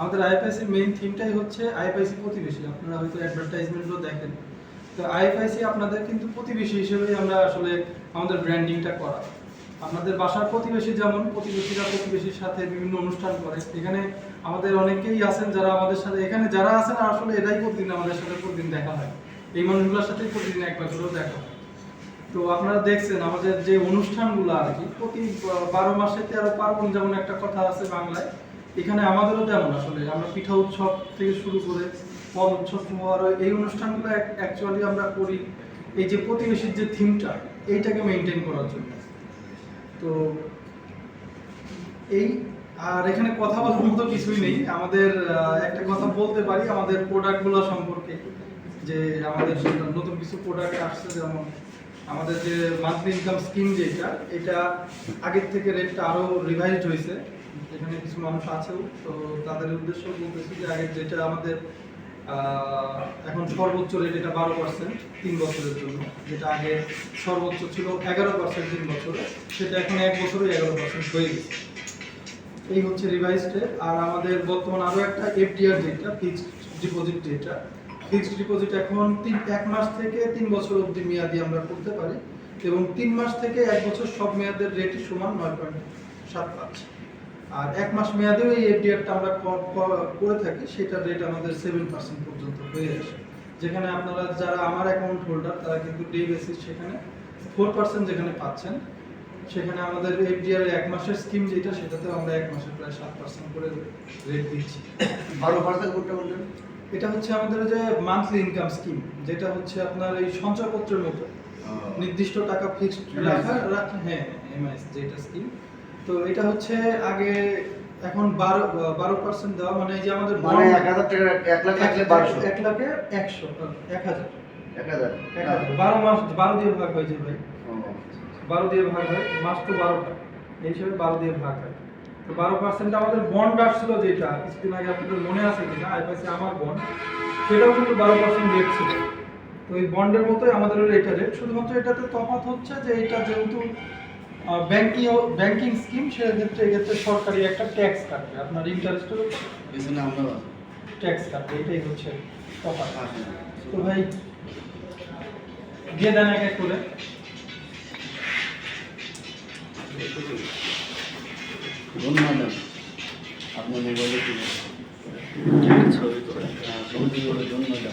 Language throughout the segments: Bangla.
আমাদের আইএফআইসি মেইন থিমটাই হচ্ছে আইএফআইসি প্রতিবেশী। আপনারা হয়তো অ্যাডভার্টাইজমেন্টও দেখেন। তো আইএফআইসি আপনাদের কিন্তু প্রতিবেশী হিসেবেই আমরা আসলে আমাদের ব্র্যান্ডিংটা করা। আপনাদের বাসার প্রতিবেশী যেমন, প্রতিবেশীরা প্রতিবেশীর সাথে বিভিন্ন অনুষ্ঠান করে। এখানে আমাদের অনেকেই আছেন যারা আমাদের সাথে। এখানে যারা আছেন, আসলে এটাই প্রতিদিন আমাদের সাথে প্রতিদিন দেখা হয়। এই মানুষগুলোর সাথে প্রতিদিন একবার করেও দেখা হয়। তো আপনারা দেখছেন, আমাদের যে অনুষ্ঠানগুলো আর কি, প্রতি বারো মাসে তেরো পার্বণ যেমন একটা কথা আছে বাংলায় এখানে আমাদেরও তেমন, আসলে আমরা পিঠা উৎসব থেকে শুরু করে পদ উৎসব সমারোহ এই অনুষ্ঠানগুলো অ্যাকচুয়ালি আমরা করি এই যে প্রতিবেশীর যে থিমটা এইটাকে মেনটেন করার জন্য। তো এই, আর এখানে কথা বলার মতো কিছুই নেই। আমাদের একটা কথা বলতে পারি, আমাদের প্রোডাক্টগুলো সম্পর্কে, যে আমাদের নতুন কিছু প্রোডাক্ট আসছে, যেমন আমাদের যে মান্থলি ইনকাম স্কিম যেটা এটা আগের থেকে রেটটা আরও রিভাইজড হয়েছে। এখানে কিছু মানুষ আছেও, তো তাদের উদ্দেশ্য বলতেছি যে আগে যেটা আমাদের এখন সর্বোচ্চ রেট এটা বারো পার্সেন্ট তিন বছরের জন্য, যেটা আগে সর্বোচ্চ ছিল এগারো পার্সেন্ট তিন বছরে, সেটা এখন এক বছরে এগারো পার্সেন্ট হয়ে গেছে। এই হচ্ছে রিভাইস রেট আর আমাদের বর্তমান আরও একটা এফডিআর যেটা ফিক্সড ডিপোজিট যেটা ফিক্সড ডিপোজিট এখন তিন, এক মাস থেকে তিন বছর অবধি মেয়াদি আমরা করতে পারি, এবং তিন মাস থেকে এক বছর সব মেয়াদের রেটই সমান নয় পয়েন্ট সাত পাঁচ। আর এক মাস মেয়াদেও এই এফডিআরটা আমরা করে থাকি সেটার রেট আমাদের সেভেন পার্সেন্ট পর্যন্ত হয়ে আসে। যেখানে আপনারা যারা আমার অ্যাকাউন্ট হোল্ডার তারা কিন্তু ডে বেসিস সেখানে ফোর পার্সেন্ট যেখানে পাচ্ছেন সেখানে আমাদের এফডিআর এক মাসের স্কিম যেটা সেটাতে আমরা এক মাসে প্রায় সাত পার্সেন্ট করে রেট দিচ্ছি। বারো পার্সেন্ট কোনটা বললেন? এটা হচ্ছে আমাদের যে মান্থলি ইনকাম স্কিম যেটা হচ্ছে আপনার এই সঞ্চয়পত্রের মতো। নির্দিষ্ট টাকা ফিক্সড রাখা রাখা হ্যাঁ এমআইএস যেটা স্কিম তো এটা হচ্ছে আগে এখন বারো বারো পার্সেন্ট দেওয়া মানে এই যে আমাদের মানে এক হাজার টাকা এক লাখ থাকলে বারোশো। এক লাখে একশো এক হাজার। এক হাজার এক হাজার। বারো মাস বারো দিয়ে ভাগ হয়েছে ভাই। বারো দিয়ে ভাগ হয় মাস তো বারোটা। এই হিসেবে বারো দিয়ে ভাগ হয়। তো বারো পার্সেন্ট আমাদের বন্ড আসছিল যেটা কিছুদিন আগে আপনাদের মনে আছে কিনা? আইপাইসি আমার বন্ড সেটাও কিন্তু বারো পার্সেন্ট রেট ছিল। তো এই বন্ডের মতোই আমাদের এটা রেট শুধুমাত্র এটাতে তফাৎ হচ্ছে যে এটা যেহেতু ব্যাংকিং ব্যাংকিং স্কিম সেক্ষেত্রে এক্ষেত্রে সরকারি একটা ট্যাক্স কাটবে। আপনার ইন্টারেস্টের পেছনে আমরা ট্যাক্স কাটবে এটাই হচ্ছে তফাৎ আসেন। তো ভাই দিয়ে দেন এক এক করে। ধন্যবাদ আপনার মোবাইলে ছবি করে হ্যাঁ, ছবি ধন্যবাদ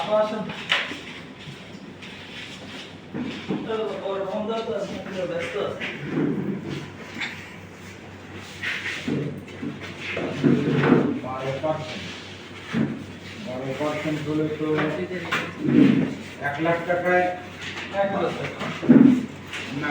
আবার আসেন। বারো পার্সেন্ট। বারো পার্সেন্ট হলে তো এক লাখ টাকায় এক হাজার টাকা। না